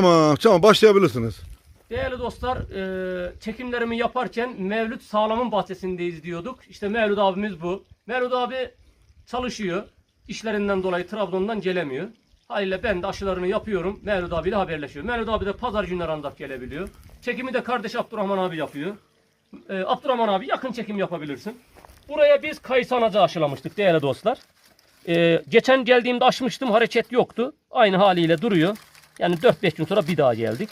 Tamam, tamam başlayabilirsiniz. Değerli dostlar, e, çekimlerimi yaparken Mevlüt Sağlam'ın bahçesindeyiz diyorduk. İşte Mevlüt abimiz bu. Mevlüt abi çalışıyor. İşlerinden dolayı Trabzon'dan gelemiyor. Haliyle ben de aşılarını yapıyorum. Mevlüt abiyle haberleşiyorum. Mevlüt abi de pazar günleri ancak gelebiliyor. Çekimi de kardeş Abdurrahman abi yapıyor. E, Abdurrahman abi yakın çekim yapabilirsin. Buraya biz kayısı anacı aşılamıştık değerli dostlar. E, geçen geldiğimde aşmıştım hareket yoktu. Aynı haliyle duruyor. Yani 4-5 gün sonra bir daha geldik.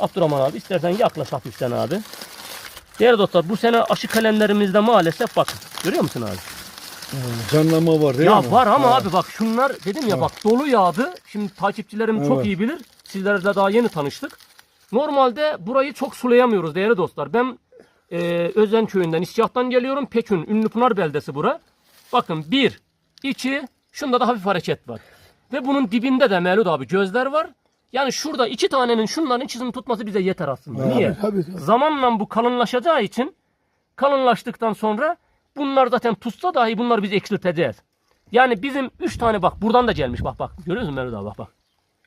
Abdurrahman abi istersen yaklaş hafiften abi. Değerli dostlar bu sene aşı kalemlerimizde maalesef bakın. Görüyor musun abi? Canlanma var değil ya mi? var ama Ha. abi bak şunlar dedim ya bak dolu yağdı. Şimdi takipçilerim çok Evet. iyi bilir. Sizlerle daha yeni tanıştık. Normalde burayı çok sulayamıyoruz değerli dostlar. Ben e, Özen köyünden, İsyaht'tan geliyorum. Pekün, Ünlüpınar beldesi bura. Bakın bir, iki, şunda da hafif hareket var. Ve bunun dibinde de Mevlüt abi gözler var. Yani şurada iki tanenin şunların ikisini tutması bize yeter aslında. Niye? Tabii tabii. Zamanla bu kalınlaşacağı için kalınlaştıktan sonra bunlar zaten tutsa dahi bunları biz eksilteceğiz. Yani bizim üç tane bak buradan da gelmiş bak bak. Görüyor musun Mevlüt abi bak bak.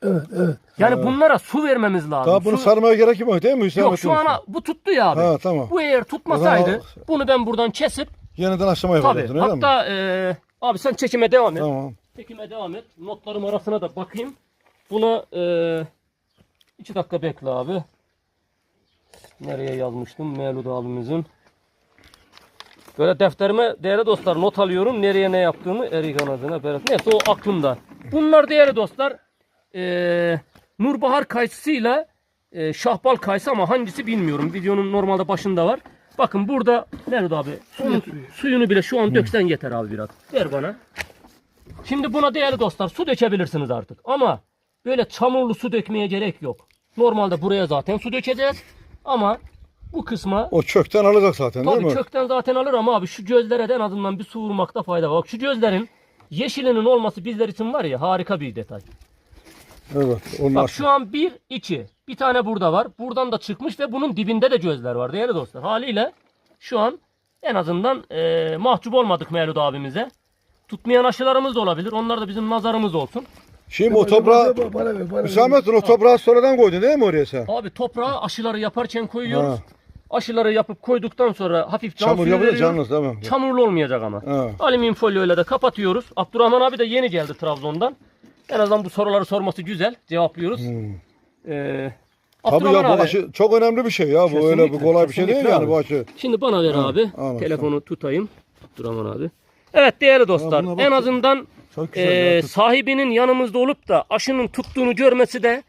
Evet evet. Yani bunlara su vermemiz lazım. Daha bunu Su- sarmaya gerek yok değil mi Hüseyin Yok şu Metin ana bu tuttu ya abi. Ha tamam. Bu eğer tutmasaydı O zaman bunu ben buradan kesip Yeniden aşama tabii yapacaksın öyle mi? hatta e, abi sen çekime devam et. Tamam. Çekime devam et. Notlarım arasına da bakayım. Buna e, iki dakika bekle abi. Nereye yazmıştım? Mevlud abimizin. Böyle defterime değerli dostlar not alıyorum. Nereye ne yaptığımı Erigan adına. Berat. Neyse o aklımda. Bunlar değerli dostlar e, Nurbahar kayısıyla e, Şahbal kayısı ama hangisi bilmiyorum. Videonun normalde başında var. Bakın burada Mevlud abi suyun, suyunu bile şu an döksen yeter abi biraz. Ver bana. Şimdi buna değerli dostlar su dökebilirsiniz artık. Ama böyle çamurlu su dökmeye gerek yok. Normalde buraya zaten su dökeceğiz. Ama bu kısma O çökten alacak zaten değil tabii mi? kökten zaten alır ama abi şu gözlere de en azından bir su vurmakta fayda var. Bak şu gözlerin yeşilinin olması bizler için var ya harika bir detay. Evet. Bak şu an bir, iki. Bir tane burada var. Buradan da çıkmış ve bunun dibinde de gözler var değerli dostlar. Haliyle şu an en azından eee mahcup olmadık Mevlüt abimize. Tutmayan aşılarımız da olabilir. Onlar da bizim nazarımız olsun. Şimdi o toprağı Bana, ver, bana ver. Hüsamettin o toprağı sonradan koydun değil mi oraya sen? Abi toprağa aşıları yaparken koyuyoruz. Ha. Aşıları yapıp koyduktan sonra hafif can Çamur suyu yapınca veriyoruz. canlı tamam. Çamurlu olmayacak ama. Ha. Alüminyum folyoyla da kapatıyoruz. Abdurrahman abi de yeni geldi Trabzon'dan. En azından bu soruları sorması güzel. Cevaplıyoruz. Hmm. Ee, Tabii Abdurrahman ya bu abi, aşı çok önemli bir şey ya. Bu öyle bir Kesinlikle, kolay bir şey değil kesinlikle yani abi. bu aşı. Şimdi bana ver abi. anladım. Telefonu tutayım. Abdurrahman abi. Evet değerli dostlar. En azından e, sahibinin yanımızda olup da aşının tuttuğunu görmesi de